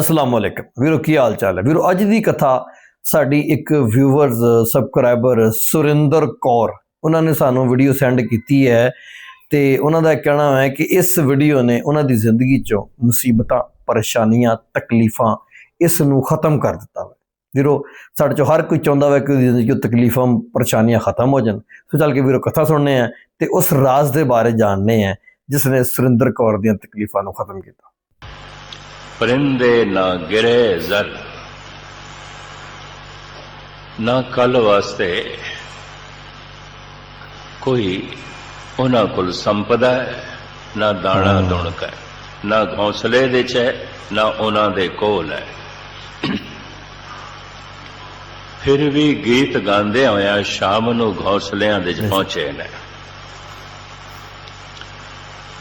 ਅਸਲਾਮ ਵਾਲੇਕਮ ਵੀਰੋ, ਕੀ ਹਾਲ ਚਾਲ ਹੈ? ਵੀਰੋ, ਅੱਜ ਦੀ ਕਥਾ ਸਾਡੀ ਇੱਕ ਵਿਊਅਰਸ ਸਬਸਕ੍ਰਾਈਬਰ ਸੁਰਿੰਦਰ ਕੌਰ, ਉਹਨਾਂ ਨੇ ਸਾਨੂੰ ਵੀਡੀਓ ਸੈਂਡ ਕੀਤੀ ਹੈ ਤੇ ਉਹਨਾਂ ਦਾ ਕਹਿਣਾ ਹੈ ਕਿ ਇਸ ਵੀਡੀਓ ਨੇ ਉਹਨਾਂ ਦੀ ਜ਼ਿੰਦਗੀ ਚੋਂ ਮੁਸੀਬਤਾਂ, ਪਰੇਸ਼ਾਨੀਆਂ, ਤਕਲੀਫਾਂ ਇਸ ਨੂੰ ਖਤਮ ਕਰ ਦਿੱਤਾ ਹੈ ਵੀਰੋ, ਸਾਡੇ ਚੋਂ ਹਰ ਕੋਈ ਚਾਹੁੰਦਾ ਹੈ ਕਿ ਉਹਦੀ ਜ਼ਿੰਦਗੀ ਚੋਂ ਤਕਲੀਫਾਂ, ਪਰੇਸ਼ਾਨੀਆਂ ਖਤਮ ਹੋ ਜਾਣ। ਸੋ ਚੱਲ ਕੇ ਵੀਰੋ, ਕਥਾ ਸੁਣਨੇ ਆ ਤੇ ਉਸ ਰਾਜ਼ ਦੇ ਬਾਰੇ ਜਾਣਨੇ ਆ ਜਿਸ ਨੇ ਸੁਰਿੰਦਰ ਕੌਰ ਦੀਆਂ ਤਕਲੀਫਾਂ ਨੂੰ ਖਤਮ ਕੀਤਾ। ਪਰਿੰਦੇ ਨਾ ਗਿਰੇ ਜ਼ਰ। ਨਾ ਕੱਲ ਵਾਸਤੇ ਕੋਈ ਉਹਨਾਂ ਕੋਲ ਸੰਪਦਾ ਹੈ ਨਾ ਦਾਣਾ ਦੁਣਕ ਹੈ ਨਾ ਘੌਂਸਲੇ ਦੇ ਚ ਹੈ ਨਾ ਉਹਨਾਂ ਦੇ ਕੋਲ ਹੈ। ਫਿਰ ਵੀ ਗੀਤ ਗਾਉਂਦੇ ਹੋਇਆ ਸ਼ਾਮ ਨੂੰ ਘੌਂਸਲਿਆਂ ਦੇ ਚ ਪਹੁੰਚੇ ਨੇ।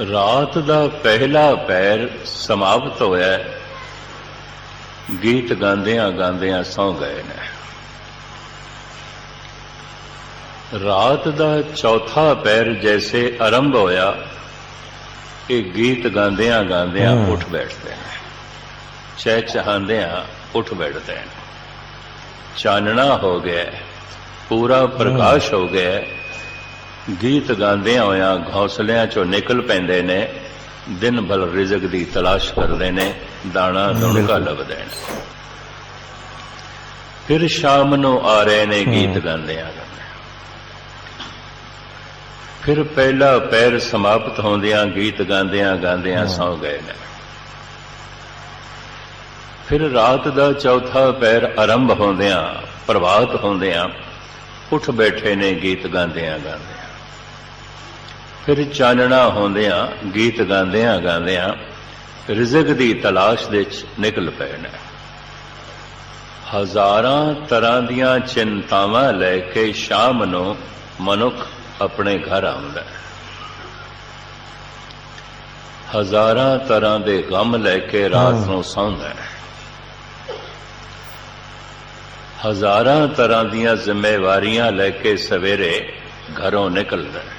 ਰਾਤ ਦਾ ਪਹਿਲਾ ਪੈਰ ਸਮਾਪਤ ਹੋਇਆ। ਗੀਤ ਗਾਉਂਦਿਆਂ ਗਾਉਂਦਿਆਂ ਸੌਂ ਗਏ ਨੇ ਰਾਤ ਦਾ ਚੌਥਾ ਪੈਰ ਜੈਸੇ ਆਰੰਭ ਹੋਇਆ ਇਹ ਗੀਤ ਗਾਉਂਦਿਆਂ ਗਾਉਂਦਿਆਂ। ਉੱਠ ਬੈਠਦੇ ਨੇ ਚਹਿ ਚਹਾਉਂਦਿਆਂ ਉੱਠ ਬੈਠਦੇ ਨੇ ਚਾਨਣਾ ਹੋ ਗਿਆ ਪੂਰਾ ਪ੍ਰਕਾਸ਼ ਹੋ ਗਿਆ। ਗੀਤ ਗਾਉਂਦਿਆਂ ਹੋਇਆਂ ਘੌਂਸਲਿਆਂ ਚੋਂ ਨਿਕਲ ਪੈਂਦੇ ਨੇ ਦਿਨ ਭਰ ਰਿਜ਼ਕ ਦੀ ਤਲਾਸ਼ ਕਰਦੇ ਨੇ ਦਾਣਾ ਦੁਣਕਾ ਲੱਭਦੇ ਨੇ। ਫਿਰ ਸ਼ਾਮ ਨੂੰ ਆ ਰਹੇ ਨੇ ਗੀਤ ਗਾਉਂਦਿਆਂ ਗਾਉਂਦਿਆਂ ਫਿਰ ਪਹਿਲਾ ਪੈਰ ਸਮਾਪਤ ਹੁੰਦਿਆਂ ਗੀਤ ਗਾਉਂਦਿਆਂ ਗਾਉਂਦਿਆਂ ਸੌ ਗਏ ਨੇ। ਫਿਰ ਰਾਤ ਦਾ ਚੌਥਾ ਪੈਰ ਆਰੰਭ ਹੁੰਦਿਆਂ ਪ੍ਰਭਾਤ ਹੁੰਦਿਆਂ ਉੱਠ ਬੈਠੇ ਨੇ ਗੀਤ ਗਾਉਂਦਿਆਂ ਗਾਉਂਦਿਆਂ। ਫਿਰ ਚਾਨਣਾ ਹੁੰਦਿਆਂ ਗੀਤ ਗਾਉਂਦਿਆਂ ਗਾਉਂਦਿਆਂ ਰਿਜ਼ਕ ਦੀ ਤਲਾਸ਼ ਦੇ ਵਿੱਚ ਨਿਕਲ ਪਏ ਨੇ ਹਜ਼ਾਰਾਂ ਤਰ੍ਹਾਂ ਦੀਆਂ ਚਿੰਤਾਵਾਂ ਲੈ ਕੇ ਸ਼ਾਮ ਨੂੰ ਮਨੁੱਖ ਆਪਣੇ ਘਰ ਆਉਂਦਾ ਹੈ। ਹਜ਼ਾਰਾਂ ਤਰ੍ਹਾਂ ਦੇ ਗਮ ਲੈ ਕੇ ਰਾਤ ਨੂੰ ਸੌਂਦਾ ਹੈ। ਹਜ਼ਾਰਾਂ ਤਰ੍ਹਾਂ ਦੀਆਂ ਜ਼ਿੰਮੇਵਾਰੀਆਂ ਲੈ ਕੇ ਸਵੇਰੇ ਘਰੋਂ ਨਿਕਲਦਾ ਹੈ।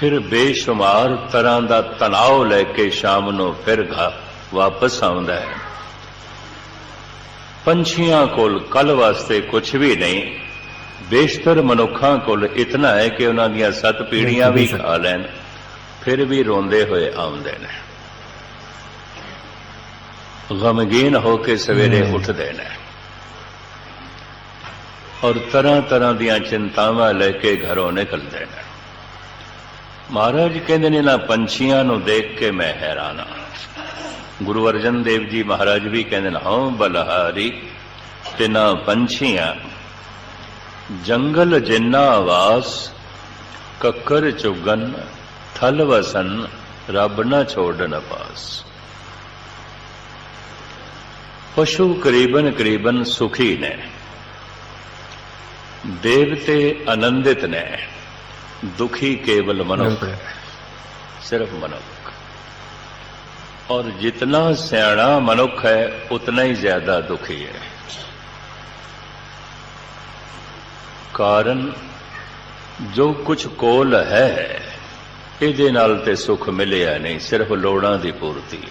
ਫਿਰ ਬੇਸ਼ੁਮਾਰ ਤਰ੍ਹਾਂ ਦਾ ਤਣਾਅ ਲੈ ਕੇ ਸ਼ਾਮ ਨੂੰ ਫਿਰ ਘਰ ਵਾਪਸ ਆਉਂਦਾ ਹੈ। ਪੰਛੀਆਂ ਕੋਲ ਕੱਲ ਵਾਸਤੇ ਕੁਝ ਵੀ ਨਹੀਂ ਬੇਸ਼ਤਰ ਮਨੁੱਖਾਂ ਕੋਲ ਇਤਨਾ ਹੈ ਕਿ ਉਹਨਾਂ ਦੀਆਂ ਸੱਤ ਪੀੜੀਆਂ ਵੀ ਖਾ ਲੈਣ ਫਿਰ ਵੀ ਰੋਂਦੇ ਹੋਏ ਆਉਂਦੇ ਨੇ। ਗਮਗੀਨ ਹੋ ਕੇ ਸਵੇਰੇ ਉੱਠਦੇ ਨੇ। ਔਰ ਤਰ੍ਹਾਂ ਤਰ੍ਹਾਂ ਦੀਆਂ ਚਿੰਤਾਵਾਂ ਲੈ ਕੇ ਘਰੋਂ ਨਿਕਲਦੇ ਨੇ। ਮਹਾਰਾਜ ਕਹਿੰਦੇ ਨੇ ਨਾ ਪੰਛੀਆਂ ਨੂੰ ਦੇਖ ਕੇ ਮੈਂ ਹੈਰਾਨ ਹਾਂ ਗੁਰੂ ਅਰਜਨ ਦੇਵ ਜੀ ਮਹਾਰਾਜ ਵੀ ਕਹਿੰਦੇ ਨੇ, ਹਉ ਬਲਹਾਰੀ ਤੇ ਨਾ ਪੰਛੀਆਂ, ਜੰਗਲ ਜਿੰਨਾ ਆਵਾਸ ਕੱਕਰ ਚੁਗਨ, ਥਲ ਵਸਨ, ਰੱਬ ਨਾ ਛੋੜਨ ਪਾਸ। ਪਸ਼ੂ ਕਰੀਬਨ ਕਰੀਬਨ ਸੁਖੀ ਨੇ, ਦੇਵਤੇ ਆਨੰਦਿਤ ਨੇ। ਕੇਵਲ ਮਨੁੱਖ ਹੈ ਸਿਰਫ ਮਨੁੱਖ। ਔਰ ਜਿਤਨਾ ਸਿਆਣਾ ਮਨੁੱਖ ਹੈ ਉਤਨਾ ਹੀ ਜ਼ਿਆਦਾ ਦੁਖੀ ਹੈ। ਕਾਰਨ ਜੋ ਕੁਝ ਕੋਲ ਹੈ ਇਹਦੇ ਨਾਲ ਤੇ ਸੁਖ ਮਿਲਿਆ ਨਹੀਂ ਸਿਰਫ ਲੋੜਾਂ ਦੀ ਪੂਰਤੀ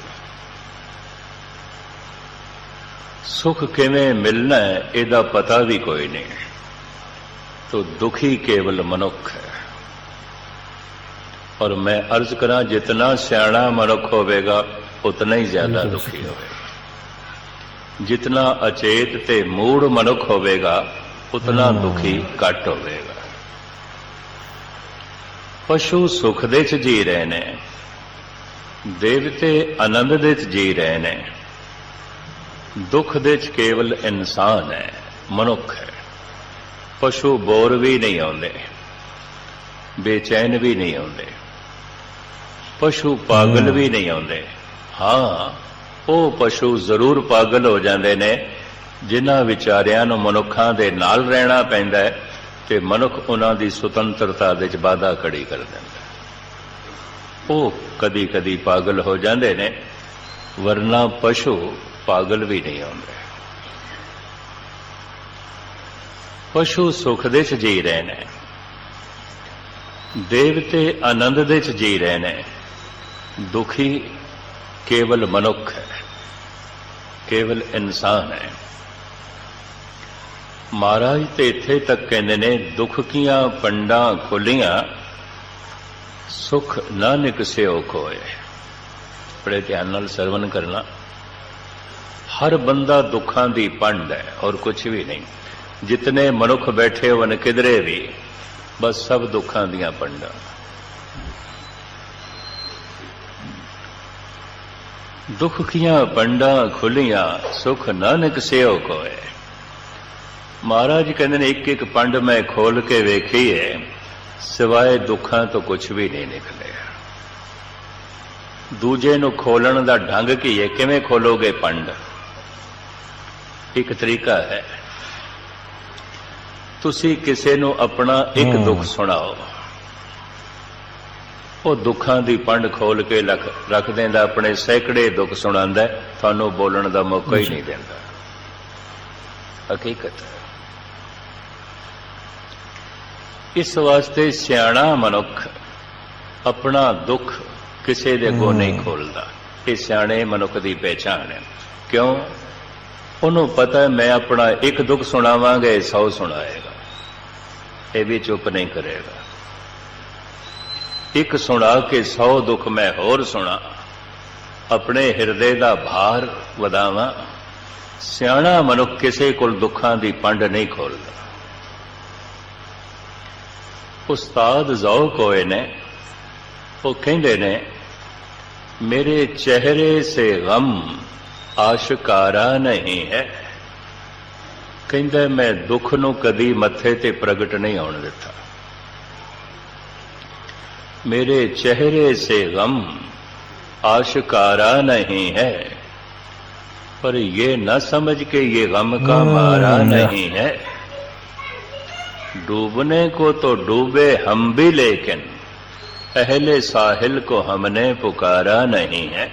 ਸੁਖ ਕਿਵੇਂ ਮਿਲਣਾ ਇਹਦਾ ਪਤਾ ਵੀ ਕੋਈ ਨਹੀਂ। ਤੋ ਦੁਖੀ ਕੇਵਲ ਮਨੁੱਖ ਹੈ। ਔਰ ਮੈਂ ਅਰਜ਼ ਕਰਾਂ ਜਿਤਨਾ ਸਿਆਣਾ ਮਨੁੱਖ ਹੋਵੇਗਾ ਉਤਨਾ ਹੀ ਜ਼ਿਆਦਾ ਦੁਖੀ ਹੋਵੇਗਾ। ਜਿਤਨਾ ਅਚੇਤ ਤੇ ਮੂੜ ਮਨੁੱਖ ਹੋਵੇਗਾ ਉਤਨਾ ਦੁਖੀ ਘੱਟ ਹੋਵੇਗਾ। ਪਸ਼ੂ ਸੁਖ ਦੇ ਚ ਜੀ ਰਹੇ ਨੇ ਦੇਵਤੇ ਆਨੰਦ ਦੇ ਚ ਜੀ ਰਹੇ ਨੇ ਦੁੱਖ ਦੇ ਚ ਕੇਵਲ ਇਨਸਾਨ ਹੈ ਮਨੁੱਖ ਹੈ। ਪਸ਼ੂ ਬੋਰ ਵੀ ਨਹੀਂ ਆਉਂਦੇ ਬੇਚੈਨ ਵੀ ਨਹੀਂ ਆਉਂਦੇ। ਪਸ਼ੂ ਪਾਗਲ ਵੀ ਨਹੀਂ ਆਉਂਦੇ। ਹਾਂ, ਉਹ ਪਸ਼ੂ ਜ਼ਰੂਰ ਪਾਗਲ ਹੋ ਜਾਂਦੇ ਨੇ, ਜਿਨ੍ਹਾਂ ਵਿਚਾਰਿਆਂ ਨੂੰ ਮਨੁੱਖਾਂ ਦੇ ਨਾਲ ਰਹਿਣਾ ਪੈਂਦਾ ਹੈ ਤੇ ਮਨੁੱਖ ਉਹਨਾਂ ਦੀ ਸੁਤੰਤਰਤਾ ਦੇ ਵਿੱਚ ਵਾਧਾ ਕੜੀ ਕਰ ਦਿੰਦਾ ਉਹ ਕਦੀ ਕਦੀ ਪਾਗਲ ਹੋ ਜਾਂਦੇ ਨੇ, ਵਰਨਾ ਪਸ਼ੂ ਪਾਗਲ ਵੀ ਨਹੀਂ ਹੁੰਦੇ ਪਸ਼ੂ ਸੁਖ ਦੇ ਚ ਜੀ ਰਹੇ ਨੇ। ਦੇਵਤੇ ਆਨੰਦ ਦੇ ਚ ਜੀ ਰਹੇ ਨੇ। ਦੁਖੀ ਕੇਵਲ ਮਨੁੱਖ ਹੈ, ਕੇਵਲ ਇਨਸਾਨ ਹੈ। ਮਹਾਰਾਜ ਤੇ ਇੱਥੇ ਤੱਕ ਕਹਿੰਦੇ ਨੇ, ਦੁੱਖ ਕੀਆਂ ਪੰਡਾਂ ਖੋਲੀਆਂ, ਸੁਖ ਨਾ ਨਿਕਸਿਓ ਕੋਏ ਬੜੇ ਧਿਆਨ ਨਾਲ ਸਰਵਨ ਕਰਨਾ। ਹਰ ਬੰਦਾ ਦੁੱਖਾਂ ਦੀ ਪੰਡ ਹੈ ਔਰ ਕੁਝ ਵੀ ਨਹੀਂ। ਜਿਤਨੇ ਮਨੁੱਖ ਬੈਠੇ ਹੋਣ, ਕਿਧਰੇ ਵੀ, ਬਸ ਸਭ ਦੁੱਖਾਂ ਦੀਆਂ ਪੰਡਾਂ। ਦੁੱਖ ਕੀਆਂ ਪੰਡਾਂ ਖੁੱਲੀਆਂ ਸੁਖ ਨਾ ਨਿਕਸਿਓ ਕੋਏ। ਮਹਾਰਾਜ ਕਹਿੰਦੇ ਨੇ ਇੱਕ ਇੱਕ ਪੰਡ ਮੈਂ ਖੋਲ ਕੇ ਵੇਖੀ ਹੈ ਸਿਵਾਏ ਦੁੱਖਾਂ ਤੋਂ ਕੁਝ ਵੀ ਨਹੀਂ ਨਿਕਲਿਆ। ਦੂਜੇ ਨੂੰ ਖੋਲਣ ਦਾ ਢੰਗ ਕੀ ਹੈ ਕਿਵੇਂ ਖੋਲੋਗੇ ਪੰਡ ਇੱਕ ਤਰੀਕਾ ਹੈ। ਤੁਸੀਂ ਕਿਸੇ ਨੂੰ ਆਪਣਾ ਇੱਕ। ਦੁੱਖ ਸੁਣਾਓ। ਉਹ ਦੁੱਖਾਂ ਦੀ ਪੰਡ ਖੋਲ ਕੇ ਰੱਖ ਦਿੰਦਾ ਆਪਣੇ ਸੈਂਕੜੇ ਦੁੱਖ ਸੁਣਾਉਂਦਾ ਤੁਹਾਨੂੰ ਬੋਲਣ ਦਾ ਮੌਕਾ ਹੀ ਨਹੀਂ ਦਿੰਦਾ। ਹਕੀਕਤ। ਇਸ ਵਾਸਤੇ ਸਿਆਣਾ ਮਨੁੱਖ ਆਪਣਾ ਦੁੱਖ ਕਿਸੇ ਦੇ ਅੱਗੋਂ ਨਹੀਂ ਖੋਲਦਾ ਇਹ ਸਿਆਣੇ ਮਨੁੱਖ ਦੀ ਪਹਿਚਾਣ ਹੈ। ਕਿਉਂ? ਉਹਨੂੰ ਪਤਾ ਹੈ ਮੈਂ ਆਪਣਾ ਇੱਕ ਦੁੱਖ ਸੁਣਾਵਾਂਗਾ ਇਹ 100 ਸੁਣਾਏਗਾ। ਇਹ ਵੀ ਚੁੱਪ ਨਹੀਂ ਕਰੇਗਾ। ਇੱਕ ਸੁਣਾ ਕੇ 100 ਦੁੱਖ ਮੈਂ ਹੋਰ ਸੁਣਾ। ਆਪਣੇ ਹਿਰਦੇ ਦਾ ਭਾਰ ਵਧਾਵਾਂ। ਸਿਆਣਾ ਮਨੁੱਖ ਕਿਸੇ ਕੋਲ ਦੁੱਖਾਂ ਦੀ ਪੰਡ ਨਹੀਂ ਖੋਲਦਾ। ਉਸਤਾਦ ਜ਼ੌਕ ਹੋਏ ਨੇ। ਉਹ ਕਹਿੰਦੇ ਨੇ, ਮੇਰੇ ਚਿਹਰੇ ਸੇ ਗਮ ਆਸ਼ਕਾਰਾ ਨਹੀਂ ਹੈ। ਕਹਿੰਦਾ, ਮੈਂ ਦੁੱਖ ਨੂੰ ਕਦੀ ਮੱਥੇ ਤੇ ਪ੍ਰਗਟ ਨਹੀਂ ਹੋਣ ਦਿੱਤਾ। मेरे चेहरे से गम आशकारा नहीं है। पर ये न समझ के ये गम का हाँ, मारा नहीं है। डूबने को तो डूबे हम भी लेकिन पहले साहिल को हमने पुकारा नहीं है।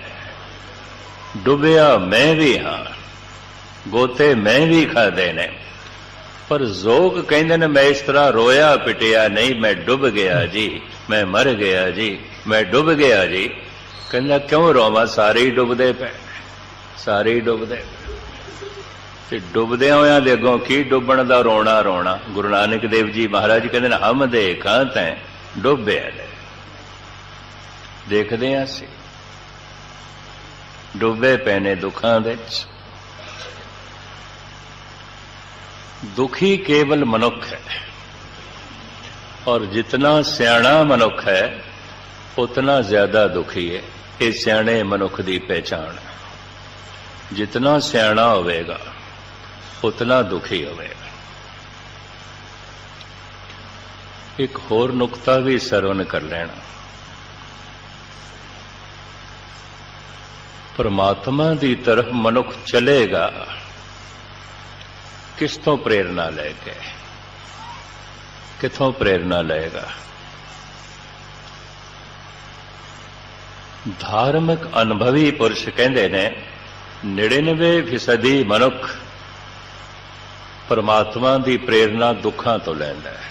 डूबया मैं भी हाँ गोते मैं भी खा देने। पर जोग कहीं मैं इस तरह रोया पिटिया नहीं मैं डूब गया जी। ਮੈਂ ਮਰ ਗਿਆ ਜੀ, ਮੈਂ ਡੁੱਬ ਗਿਆ ਜੀ। ਕਹਿੰਦਾ, ਕਿਉਂ ਰੋਵਾਂ? ਸਾਰੇ ਹੀ ਡੁੱਬਦੇ ਪਏ ਸਾਰੇ ਹੀ ਡੁੱਬਦੇ ਪਏ। ਤੇ ਡੁੱਬਦਿਆਂ ਹੋਇਆਂ ਦੇ ਅੱਗੋਂ ਕੀ ਡੁੱਬਣ ਦਾ ਰੋਣਾ ਰੋਣਾ? ਗੁਰੂ ਨਾਨਕ ਦੇਵ ਜੀ ਮਹਾਰਾਜ ਕਹਿੰਦੇ ਨੇ, ਹਮ ਦੇਖਾਂ ਤੈਂ ਡੁੱਬਿਆ ਦੇਖਦੇ ਆਂ ਅਸੀਂ। ਡੁੱਬੇ ਪਏ ਨੇ ਦੁੱਖਾਂ ਵਿੱਚ। ਦੁਖੀ ਕੇਵਲ ਮਨੁੱਖ ਹੈ। ਔਰ ਜਿਤਨਾ ਸਿਆਣਾ ਮਨੁੱਖ ਹੈ, ਉਤਨਾ ਜ਼ਿਆਦਾ ਦੁਖੀ ਹੈ। ਇਹ ਸਿਆਣੇ ਮਨੁੱਖ ਦੀ ਪਹਿਚਾਣ ਹੈ। ਜਿਤਨਾ ਸਿਆਣਾ ਹੋਵੇਗਾ, ਉਤਨਾ ਦੁਖੀ ਹੋਵੇਗਾ। ਇੱਕ ਹੋਰ ਨੁਕਤਾ ਵੀ ਸਰਵਨ ਕਰ ਲੈਣਾ। ਪਰਮਾਤਮਾ ਦੀ ਤਰਫ ਮਨੁੱਖ ਚਲੇਗਾ, ਕਿਸ ਤੋਂ ਪ੍ਰੇਰਣਾ ਲੈ ਕੇ? ਕਿੱਥੋਂ ਪ੍ਰੇਰਣਾ ਲਏਗਾ? ਧਾਰਮਿਕ ਅਨੁਭਵੀ ਪੁਰਸ਼ ਕਹਿੰਦੇ ਨੇ 99% ਮਨੁੱਖ ਪਰਮਾਤਮਾ ਦੀ ਪ੍ਰੇਰਣਾ ਦੁੱਖਾਂ ਤੋਂ ਲੈਂਦਾ ਹੈ।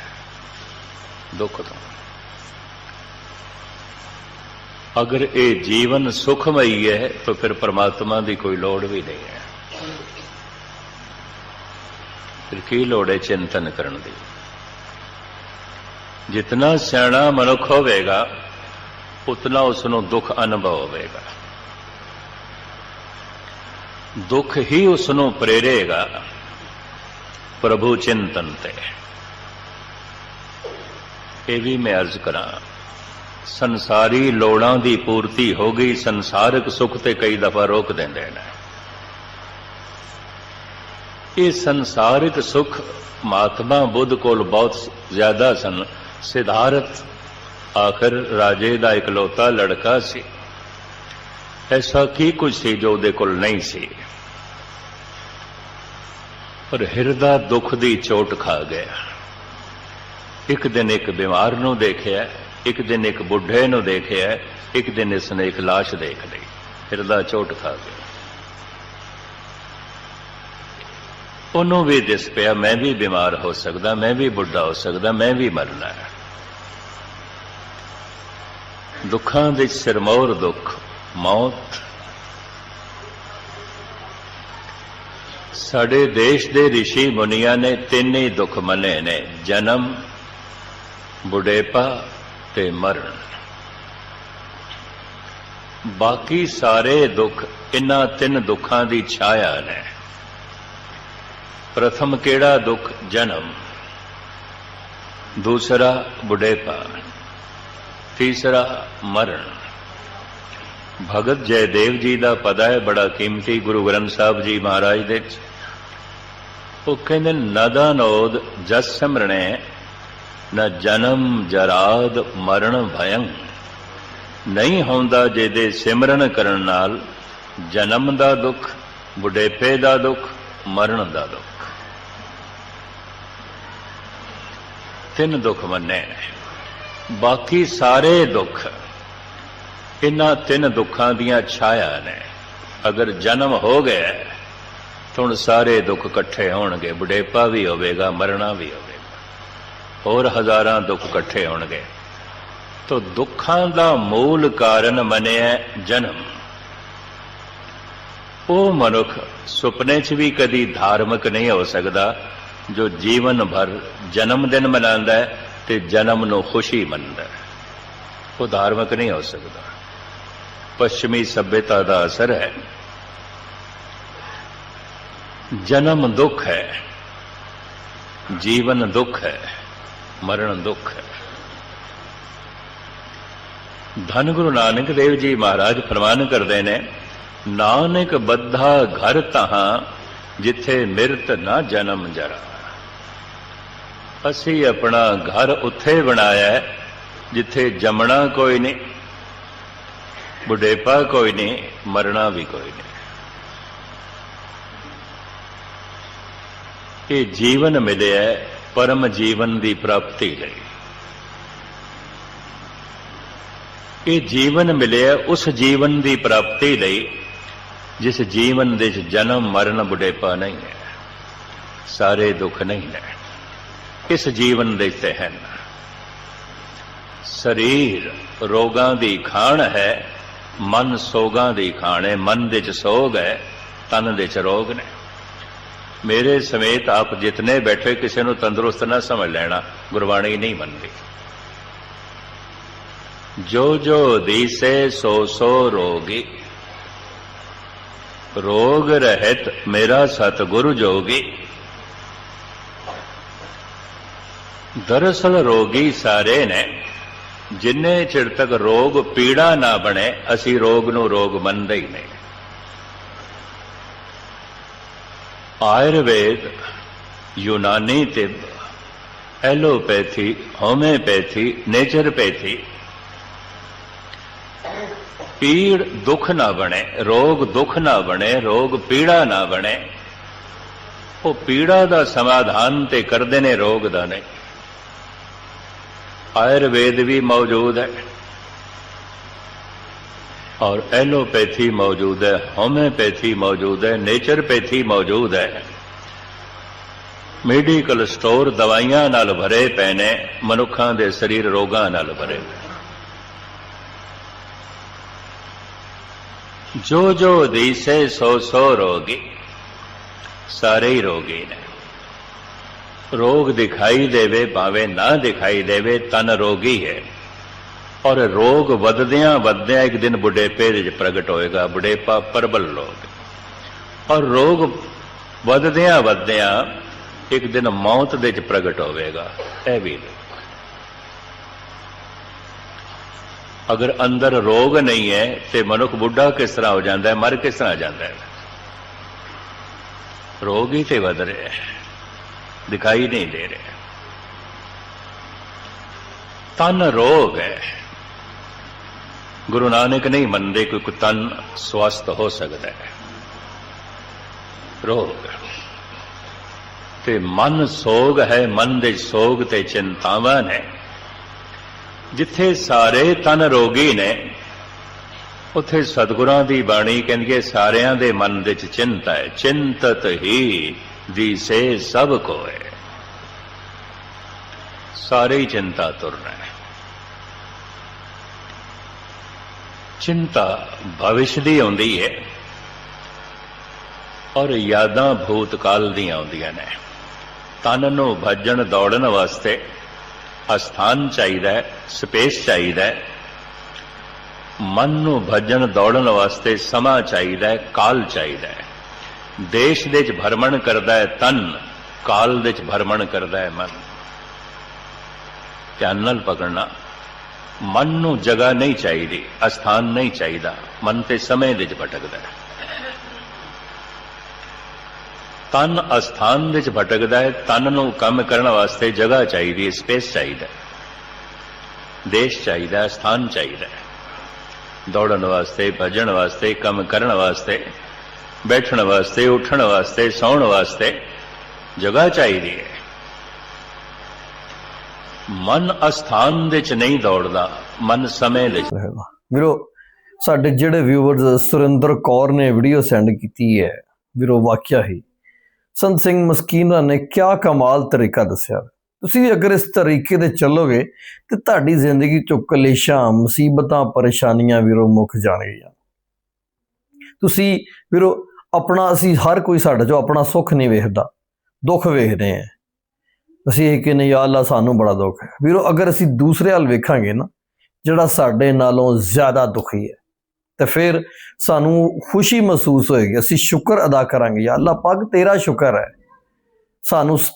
ਦੁੱਖ ਤੋਂ। ਅਗਰ ਇਹ ਜੀਵਨ ਸੁਖਮਈ ਹੈ, ਤਾਂ ਫਿਰ ਪਰਮਾਤਮਾ ਦੀ ਕੋਈ ਲੋੜ ਵੀ ਨਹੀਂ ਹੈ। ਫਿਰ ਕੀ ਲੋੜ ਹੈ ਚਿੰਤਨ ਕਰਨ ਦੀ? ਜਿਤਨਾ ਸਿਆਣਾ ਮਨੁੱਖ ਹੋਵੇਗਾ ਉਤਨਾ ਉਸ ਨੂੰ ਦੁੱਖ ਅਨੁਭਵ ਹੋਵੇਗਾ ਦੁੱਖ ਹੀ ਉਸ ਨੂੰ ਪ੍ਰੇਰੇਗਾ ਪ੍ਰਭੂ ਚਿੰਤਨ ਤੇ ਇਹ ਵੀ ਮੈਂ ਅਰਜ਼ ਕਰਾਂ ਸੰਸਾਰੀ ਲੋੜਾਂ ਦੀ ਪੂਰਤੀ ਹੋ ਗਈ ਸੰਸਾਰਿਕ ਸੁੱਖ ਤੇ ਕਈ ਦਫਾ ਰੋਕ ਦਿੰਦੇ ਨੇ ਇਹ ਸੰਸਾਰਿਕ ਸੁੱਖ ਮਹਾਤਮਾ ਬੁੱਧ ਕੋਲ ਬਹੁਤ ਜ਼ਿਆਦਾ ਸਨ ਸਿਧਾਰਥ, ਆਖਰ ਰਾਜੇ ਦਾ ਇਕਲੌਤਾ ਲੜਕਾ ਸੀ। ਐਸਾ ਕੀ ਕੁਝ ਸੀ ਜੋ ਉਹਦੇ ਕੋਲ ਨਹੀਂ ਸੀ? ਪਰ ਹਿਰਦਾ ਦੁੱਖ ਦੀ ਚੋਟ ਖਾ ਗਿਆ। ਇੱਕ ਦਿਨ ਇੱਕ ਬਿਮਾਰ ਨੂੰ ਦੇਖਿਆ, ਇੱਕ ਦਿਨ ਇੱਕ ਬੁੱਢੇ ਨੂੰ ਦੇਖਿਆ, ਇੱਕ ਦਿਨ ਇਸ ਨੇ ਇੱਕ ਲਾਸ਼ ਦੇਖ ਲਈ। ਹਿਰਦਾ ਚੋਟ ਖਾ ਗਿਆ। ਉਹਨੂੰ ਵੀ ਦਿਸ ਪਿਆ, ਮੈਂ ਵੀ ਬਿਮਾਰ ਹੋ ਸਕਦਾ, ਮੈਂ ਵੀ ਬੁੱਢਾ ਹੋ ਸਕਦਾ, ਮੈਂ ਵੀ ਮਰਨਾ ਹੈ। ਦੁੱਖਾਂ ਦੇ ਸਿਰਮੌਰ ਦੁੱਖ, ਮੌਤ। ਸਾਡੇ ਦੇਸ਼ ਦੇ ઋષਿ ਮੁਨੀਆਂ ਨੇ ਤਿੰਨ ਹੀ ਦੁੱਖ ਮੰਨੇ ਨੇ, ਜਨਮ, ਬੁਢੇਪਾ ਤੇ ਮਰਨ। ਬਾਕੀ ਸਾਰੇ ਦੁੱਖ, ਇਨ੍ਹਾਂ ਤਿੰਨ ਦੁੱਖਾਂ ਦੀ ਛਾਇਆ ਨੇ। ਪ੍ਰਥਮ ਕਿਹੜਾ ਦੁੱਖ? ਜਨਮ। ਦੂਸਰਾ, ਬੁਢੇਪਾ। ਤੀਸਰਾ ਮਰਨ। ਭਗਤ ਜੈਦੇਵ ਜੀ ਦਾ ਪਦਾ ਹੈ, ਬੜਾ ਕੀਮਤੀ ਗੁਰੂ ਗ੍ਰੰਥ ਸਾਹਿਬ ਜੀ ਮਹਾਰਾਜ ਦੇ ਚ ਉਹ ਕਹਿੰਦੇ ਨਦਨੋਦ ਜਸ ਸਿਮਰਣੈ, ਨ ਜਨਮ ਜਰਾਦ ਮਰਨ ਭਯੰ। ਨਹੀਂ ਹੁੰਦਾ ਜਿਹਦੇ ਸਿਮਰਨ ਕਰਨ ਨਾਲ ਜਨਮ ਦਾ ਦੁੱਖ, ਬੁਢੇਪੇ ਦਾ ਦੁੱਖ, ਮਰਨ ਦਾ ਦੁੱਖ। ਤਿੰਨ ਦੁੱਖ ਮੰਨੇ ਨੇ। ਬਾਕੀ ਸਾਰੇ ਦੁੱਖ ਇਹਨਾਂ ਤਿੰਨ ਦੁੱਖਾਂ ਦੀਆਂ ਛਾਇਆ ਨੇ। ਅਗਰ ਜਨਮ ਹੋ ਗਿਆ, ਤਾਂ ਹੁਣ ਸਾਰੇ ਦੁੱਖ ਇਕੱਠੇ ਹੋਣਗੇ। ਬੁਢੇਪਾ ਵੀ ਹੋਵੇਗਾ, ਮਰਨਾ ਵੀ ਹੋਵੇਗਾ। ਹੋਰ ਹਜ਼ਾਰਾਂ ਦੁੱਖ ਇਕੱਠੇ ਹੋਣਗੇ। ਤੋ ਦੁੱਖਾਂ ਦਾ ਮੂਲ ਕਾਰਨ ਮੰਨਿਆ ਜਨਮ। ਉਹ ਮਨੁੱਖ ਸੁਪਨੇ 'ਚ ਵੀ ਕਦੀ ਧਾਰਮਿਕ ਨਹੀਂ ਹੋ ਸਕਦਾ, ਜੋ ਜੀਵਨ ਭਰ ਜਨਮ ਦਿਨ ਮਨਾਉਂਦਾ ਹੈ। ਤੇ ਜਨਮ ਨੂੰ ਖੁਸ਼ੀ ਮੰਨਦਾ ਉਹ ਧਾਰਮਿਕ ਨਹੀਂ ਹੋ ਸਕਦਾ। ਪੱਛਮੀ ਸਭਿਅਤਾ ਦਾ ਅਸਰ ਹੈ। ਜਨਮ ਦੁੱਖ ਹੈ। ਜੀਵਨ ਦੁੱਖ ਹੈ। ਮਰਨ ਦੁੱਖ ਹੈ। ਧੰਨ ਗੁਰੂ ਨਾਨਕ ਦੇਵ ਜੀ ਮਹਾਰਾਜ ਪ੍ਰਵਾਨ ਕਰਦੇ ਨੇ, ਨਾਨਕ ਬੱਧਾ ਘਰ ਤਹਾਂ, ਜਿੱਥੇ ਮਿਰਤ ਨਾ ਜਨਮ ਜਰਾ। ਅਸੀਂ ਆਪਣਾ ਘਰ ਉੱਥੇ ਬਣਾਇਆ ਜਿੱਥੇ ਜੰਮਣਾ ਕੋਈ ਨਹੀਂ, ਬੁਢੇਪਾ ਕੋਈ ਨਹੀਂ, ਮਰਨਾ ਵੀ ਕੋਈ ਨਹੀਂ। ਇਹ ਜੀਵਨ ਮਿਲਿਆ ਪਰਮ ਜੀਵਨ ਦੀ ਪ੍ਰਾਪਤੀ ਲਈ। ਇਹ ਜੀਵਨ ਮਿਲਿਆ ਉਸ ਜੀਵਨ ਦੀ ਪ੍ਰਾਪਤੀ ਲਈ, ਜਿਸ ਜੀਵਨ ਦੇ ਜਨਮ, ਮਰਨ, ਬੁਢੇਪਾ ਨਹੀਂ ਹੈ। ਸਾਰੇ ਦੁੱਖ ਨਹੀਂ ਨੇ ਇਸ ਜੀਵਨ ਦੇ ਤੇ ਹਨ ਸਰੀਰ ਰੋਗਾਂ ਦੀ ਖਾਣ ਹੈ, ਮਨ ਸੋਗਾਂ ਦੀ ਖਾਣ ਹੈ, ਮਨ ਦੇ ਚ ਸੋਗ ਹੈ, ਤਨ ਦੇ ਚ ਰੋਗ ਨੇ। ਮੇਰੇ ਸਮੇਤ ਆਪ ਜਿਤਨੇ ਬੈਠੇ, ਕਿਸੇ ਨੂੰ ਤੰਦਰੁਸਤ ਨਾ ਸਮਝ ਲੈਣਾ, ਗੁਰਬਾਣੀ ਨਹੀਂ ਮੰਨਦੀ। ਜੋ ਜੋ ਦੀਸੇ ਸੋ ਸੋ ਰੋਗੀ। ਰੋਗ ਰਹਿਤ ਮੇਰਾ ਸਤਿਗੁਰੂ ਜੋਗੀ। ਦਰਅਸਲ ਰੋਗੀ ਸਾਰੇ ਨੇ, ਜਿੰਨੇ ਚਿਰ ਤੱਕ ਰੋਗ ਪੀੜਾ ਨਾ ਬਣੇ, ਅਸੀਂ ਰੋਗ ਨੂੰ ਰੋਗ ਮੰਨਦੇ ਹੀ ਨਹੀਂ। ਆਯੁਰਵੇਦ, ਯੂਨਾਨੀ ਤਿਬ, ਐਲੋਪੈਥੀ, ਹੋਮਿਓਪੈਥੀ, ਨੇਚਰਪੈਥੀ, ਪੀੜ ਦੁੱਖ ਨਾ ਬਣੇ, ਰੋਗ ਦੁੱਖ ਨਾ ਬਣੇ, ਰੋਗ ਪੀੜਾ ਨਾ ਬਣੇ, ਉਹ ਪੀੜਾ ਦਾ ਸਮਾਧਾਨ ਤੇ ਕਰਦੇ ਨੇ ਰੋਗ ਦਾ ਨਹੀਂ। ਆਯੁਰਵੇਦ ਵੀ ਮੌਜੂਦ ਹੈ। ਔਰ ਐਲੋਪੈਥੀ ਮੌਜੂਦ ਹੈ, ਹੋਮਿਓਪੈਥੀ ਮੌਜੂਦ ਹੈ, ਨੇਚਰਪੈਥੀ ਮੌਜੂਦ ਹੈ। ਮੈਡੀਕਲ ਸਟੋਰ ਦਵਾਈਆਂ ਨਾਲ ਭਰੇ ਪਏ ਨੇ ਮਨੁੱਖਾਂ ਦੇ ਸਰੀਰ ਰੋਗਾਂ ਨਾਲ ਭਰੇ। ਪਏ ਜੋ ਜੋ ਦੀਸੇ ਸੋ ਸੋ ਰੋਗੀ, ਸਾਰੇ ਹੀ ਰੋਗੀ ਨੇ। ਰੋਗ ਦਿਖਾਈ ਦੇਵੇ ਭਾਵੇਂ ਨਾ ਦਿਖਾਈ ਦੇਵੇ ਤਨ ਰੋਗੀ ਹੈ ਔਰ ਰੋਗ ਵਧਦਿਆਂ ਵੱਧਦਿਆਂ ਇੱਕ ਦਿਨ ਬੁਢੇਪੇ ਦੇ ਵਿੱਚ ਪ੍ਰਗਟ ਹੋਏਗਾ ਬੁਢੇਪਾ ਪਰਬਲ ਰੋਗ ਔਰ ਰੋਗ ਵਧਦਿਆਂ ਵੱਧਦਿਆਂ ਇੱਕ ਦਿਨ ਮੌਤ ਦੇ ਵਿੱਚ ਪ੍ਰਗਟ ਹੋਵੇਗਾ ਇਹ ਵੀ ਅਗਰ ਅੰਦਰ ਰੋਗ ਨਹੀਂ ਹੈ ਤੇ ਮਨੁੱਖ ਬੁੱਢਾ ਕਿਸ ਤਰ੍ਹਾਂ ਹੋ ਜਾਂਦਾ ਹੈ ਮਰ ਕਿਸ ਤਰ੍ਹਾਂ ਜਾਂਦਾ ਹੈ ਰੋਗ ਹੀ ਤੇ ਵਧ ਰਿਹਾ ਹੈ ਦਿਖਾਈ ਨਹੀਂ ਦੇ ਰਿਹਾ। ਤਨ ਰੋਗ ਹੈ। ਗੁਰੂ ਨਾਨਕ ਨਹੀਂ ਮੰਨਦੇ ਕਿ ਕੋਈ ਤਨ ਸਵਸਥ ਹੋ ਸਕਦਾ ਹੈ। ਰੋਗ। ਤੇ ਮਨ ਸੋਗ ਹੈ, ਮਨ ਦੇ ਸੋਗ ਤੇ ਚਿੰਤਾਵਾਂ ਨੇ ਜਿੱਥੇ ਸਾਰੇ ਤਨ ਰੋਗੀ ਨੇ, ਉੱਥੇ ਸਤਿਗੁਰਾਂ ਦੀ ਬਾਣੀ ਕਹਿੰਦੀ ਹੈ, ਸਾਰਿਆਂ ਦੇ ਮਨ ਵਿੱਚ ਚਿੰਤਾ ਹੈ। ਚਿੰਤਤ ਹੀ ਦਿਸੇ ਸਭ ਕੋਏ ਸਾਰੇ ਹੀ ਚਿੰਤਾ ਤੁਰਨਾ ਹੈ ਚਿੰਤਾ ਭਵਿਸ਼ ਦੀ ਆਉਂਦੀ ਹੈ ਔਰ ਯਾਦਾਂ ਭੂਤਕਾਲ ਦੀਆਂ ਆਉਂਦੀਆਂ ਨੇ ਤਨ ਨੂੰ ਭੱਜਣ ਦੌੜਨ ਵਾਸਤੇ ਅਸਥਾਨ ਚਾਹੀਦਾ ਹੈ ਸਪੇਸ ਚਾਹੀਦਾ ਹੈ ਮਨ ਨੂੰ ਭੱਜਣ ਦੌੜਨ ਵਾਸਤੇ ਸਮਾਂ ਚਾਹੀਦਾ ਹੈ ਕਾਲ ਚਾਹੀਦਾ ਹੈ ਦੇਸ਼ ਦੇ ਚ ਭਰਮਣ ਕਰਦਾ ਹੈ ਤਨ, ਕਾਲ ਦੇ ਚ ਭਰਮਣ ਕਰਦਾ ਹੈ ਮਨ। ਧਿਆਨ ਨਾਲ ਪਕੜਨਾ। ਮਨ ਨੂੰ ਜਗ੍ਹਾ ਨਹੀਂ ਚਾਹੀਦੀ, ਅਸਥਾਨ ਨਹੀਂ ਚਾਹੀਦਾ। ਮਨ ਤੇ ਸਮੇਂ ਦੇ ਚ ਭਟਕਦਾ ਹੈ। ਤਨ ਅਸਥਾਨ ਦੇ ਚ ਭਟਕਦਾ ਹੈ। ਤਨ ਨੂੰ ਕੰਮ ਕਰਨ ਵਾਸਤੇ ਜਗ੍ਹਾ ਚਾਹੀਦੀ ਹੈ, ਸਪੇਸ ਚਾਹੀਦਾ ਦੇਸ਼ ਚਾਹੀਦਾ ਹੈ ਸਥਾਨ ਚਾਹੀਦਾ ਦੌੜਨ ਵਾਸਤੇ ਭਜਣ ਵਾਸਤੇ, ਕੰਮ ਕਰਨ ਵਾਸਤੇ ਬੈਠਣ ਵਾਸਤੇ, ਉੱਠਣ ਵਾਸਤੇ, ਸੌਣ ਵਾਸਤੇ ਜਗ੍ਹਾ ਚਾਹੀਦੀ ਹੈ। ਮਨ ਅਸਥਾਨ ਦੇ ਚ ਨਹੀਂ ਦੌੜਦਾ, ਮਨ ਸਮੇਂ ਦੇ ਵੀਰੋ, ਸਾਡੇ ਜਿਹੜੇ ਵਿਊਅਰਸ ਸੁਰਿੰਦਰ ਕੌਰ ਨੇ ਵੀਡੀਓ ਸੈਂਡ ਕੀਤੀ ਹੈ। ਵੀਰੋ, ਵਾਕਿਆ ਹੀ। ਸੰਤ ਸਿੰਘ ਮਸਕੀਨਾ ਨੇ ਕਿਆ ਕਮਾਲ ਤਰੀਕਾ ਦੱਸਿਆ। ਤੁਸੀਂ ਵੀ ਅਗਰ ਇਸ ਤਰੀਕੇ ਤੇ ਚੱਲੋਗੇ, ਤੇ ਤੁਹਾਡੀ ਜ਼ਿੰਦਗੀ ਚੋਂ ਕਲੇਸ਼ਾਂ ਮੁਸੀਬਤਾਂ, ਪਰੇਸ਼ਾਨੀਆਂ ਵੀਰੋ ਮੁੱਕ ਜਾਣਗੀਆਂ। ਤੁਸੀਂ ਵੀਰੋ ਆਪਣਾ ਅਸੀਂ ਹਰ ਕੋਈ ਸਾਡੇ ਚੋਂ ਆਪਣਾ ਸੁੱਖ ਨਹੀਂ ਵੇਖਦਾ, ਦੁੱਖ ਵੇਖਦੇ ਆ ਅਸੀਂ ਇਹ ਕਿ ਨਹੀਂ ਯਾ ਅੱਲਾ ਸਾਨੂੰ ਬੜਾ ਦੁੱਖ ਹੈ। ਵੀਰੋ, ਅਗਰ ਅਸੀਂ ਦੂਸਰੇ ਹਾਲ ਵੇਖਾਂਗੇ ਨਾ, ਜਿਹੜਾ ਸਾਡੇ ਨਾਲੋਂ ਜ਼ਿਆਦਾ ਦੁਖੀ ਹੈ, ਤੇ ਫਿਰ ਸਾਨੂੰ ਖੁਸ਼ੀ ਮਹਿਸੂਸ ਹੋਏਗੀ। ਅਸੀਂ ਸ਼ੁਕਰ ਅਦਾ ਕਰਾਂਗੇ, ਯਾ ਅੱਲਾ ਪਾਕ ਤੇਰਾ ਸ਼ੁਕਰ ਹੈ। ਸਾਨੂੰ ਸ-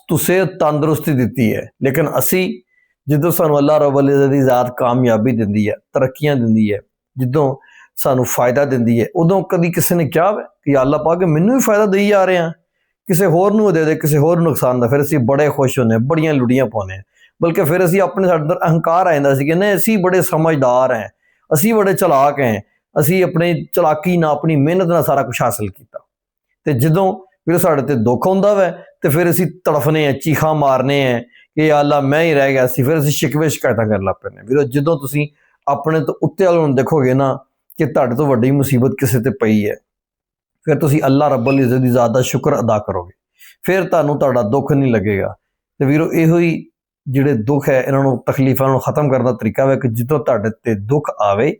ਤੰਦਰੁਸਤੀ ਦਿੱਤੀ ਹੈ। ਲੇਕਿਨ ਅਸੀਂ ਜਦੋਂ ਸਾਨੂੰ ਅੱਲਾ ਰੱਬੁਲ ਇਜ਼ਤ ਦੀ ਜ਼ਾਤ ਕਾਮਯਾਬੀ ਦਿੰਦੀ ਹੈ, ਤਰੱਕੀਆਂ ਦਿੰਦੀ ਹੈ, ਜਦੋਂ ਸਾਨੂੰ ਫਾਇਦਾ ਦਿੰਦੀ ਹੈ। ਉਦੋਂ ਕਦੀ ਕਿਸੇ ਨੇ ਕਿਹਾ ਵਾ ਕਿ ਯਾ ਅੱਲਾ ਪਾਕ ਮੈਨੂੰ ਵੀ ਫਾਇਦਾ ਦੇਈ ਜਾ ਰਿਹਾ ਕਿਸੇ ਹੋਰ ਨੂੰ ਦੇ ਦੇ, ਕਿਸੇ ਹੋਰ ਨੂੰ ਨੁਕਸਾਨ ਦਾ। ਫਿਰ ਅਸੀਂ ਬੜੇ ਖੁਸ਼ ਹੁੰਦੇ ਹਾਂ, ਬੜੀਆਂ ਲੁੜੀਆਂ ਪਾਉਂਦੇ ਹਾਂ। ਬਲਕਿ ਫਿਰ ਅਸੀਂ ਆਪਣੇ ਸਾਡੇ ਅੰਦਰ ਅਹੰਕਾਰ ਆ ਜਾਂਦਾ ਸੀ ਕਿ ਨਹੀਂ, ਅਸੀਂ ਬੜੇ ਸਮਝਦਾਰ ਹਾਂ, ਅਸੀਂ ਬੜੇ ਚਲਾਕ ਹਾਂ, ਅਸੀਂ ਆਪਣੇ ਚਲਾਕੀ ਨਾਲ, ਆਪਣੀ ਮਿਹਨਤ ਨਾਲ ਸਾਰਾ ਕੁਝ ਹਾਸਲ ਕੀਤਾ। ਤੇ ਜਦੋਂ ਫਿਰ ਸਾਡੇ ਤੇ ਦੁੱਖ ਹੁੰਦਾ ਵੈ, ਤੇ ਫਿਰ ਅਸੀਂ ਤੜਫਨੇ ਆ ਚੀਖਾਂ ਮਾਰਨੇ ਆ ਕਿ ਯਾ ਅੱਲਾ ਮੈਂ ਹੀ ਰਹਿ ਗਿਆ ਸੀ। ਫਿਰ ਅਸੀਂ ਸ਼ਿਕਵੇ ਸ਼ਿਕਾਇਤਾਂ ਕਰਨ ਲੱਗ ਪੈਂਦੇ ਹਾਂ। ਵੀਰੋ, ਜਦੋਂ ਤੁਸੀਂ ਆਪਣੇ ਤੋਂ ਉੱਤੇ ਵਾਲ ਨੂੰ ਦੇਖੋਗੇ ਨਾ ਕਿ ਤੁਹਾਡੇ ਤੋਂ ਵੱਡੀ ਮੁਸੀਬਤ ਕਿਸੇ ਤੇ ਪਈ ਹੈ। ਫਿਰ ਤੁਸੀਂ ਅੱਲਾ ਰੱਬੁਲ ਇਜ਼ਤ ਦੀ ਜ਼ਿਆਦਾ ਸ਼ੁਕਰ ਅਦਾ ਕਰੋਗੇ। ਫਿਰ ਤੁਹਾਨੂੰ ਤੁਹਾਡਾ ਦੁੱਖ ਨਹੀਂ ਲੱਗੇਗਾ। ਤੇ ਵੀਰੋ, ਇਹੋ ਹੀ ਜਿਹੜੇ ਦੁੱਖ ਹੈ, ਇਹਨਾਂ ਨੂੰ ਤਕਲੀਫਾਂ ਨੂੰ ਖਤਮ ਕਰਨ ਦਾ ਤਰੀਕਾ ਹੈ ਕਿ ਜਦੋਂ ਤੁਹਾਡੇ ਤੇ ਦੁੱਖ ਆਵੇ,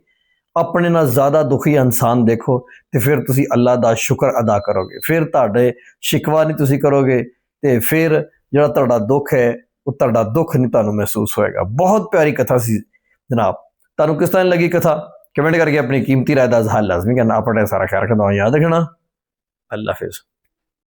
ਆਪਣੇ ਨਾਲ ਜ਼ਿਆਦਾ ਦੁਖੀ ਇਨਸਾਨ ਦੇਖੋ ਤੇ ਫਿਰ ਤੁਸੀਂ ਅੱਲਾ ਦਾ ਸ਼ੁਕਰ ਅਦਾ ਕਰੋਗੇ। ਫਿਰ ਤੁਹਾਡੇ ਸ਼ਿਕਵਾ ਨਹੀਂ ਤੁਸੀਂ ਕਰੋਗੇ ਤੇ ਫਿਰ ਜਿਹੜਾ ਤੁਹਾਡਾ ਦੁੱਖ ਹੈ, ਉਹ ਤੁਹਾਡਾ ਦੁੱਖ ਨਹੀਂ ਤੁਹਾਨੂੰ ਮਹਿਸੂਸ ਹੋਏਗਾ। ਬਹੁਤ ਪਿਆਰੀ ਕਥਾ ਸੀ ਜਨਾਬ। ਤੁਹਾਨੂੰ ਕਿਸ ਤਰ੍ਹਾਂ ਲੱਗੀ ਕਥਾ? ਕਮੈਂਟ ਕਰਕੇ ਆਪਣੀ ਕੀਮਤੀ ਰਾਏ ਦਾ ਇਜ਼ਹਾਰ ਲਾਜ਼ਮੀ ਕਰਨਾ। ਆਪਣੇ ਸਾਰਾ ਖਿਆਲ ਰੱਖਣਾ, ਯਾਦ ਰੱਖਣਾ। ਅੱਲਾ ਹਾਫਿਜ਼।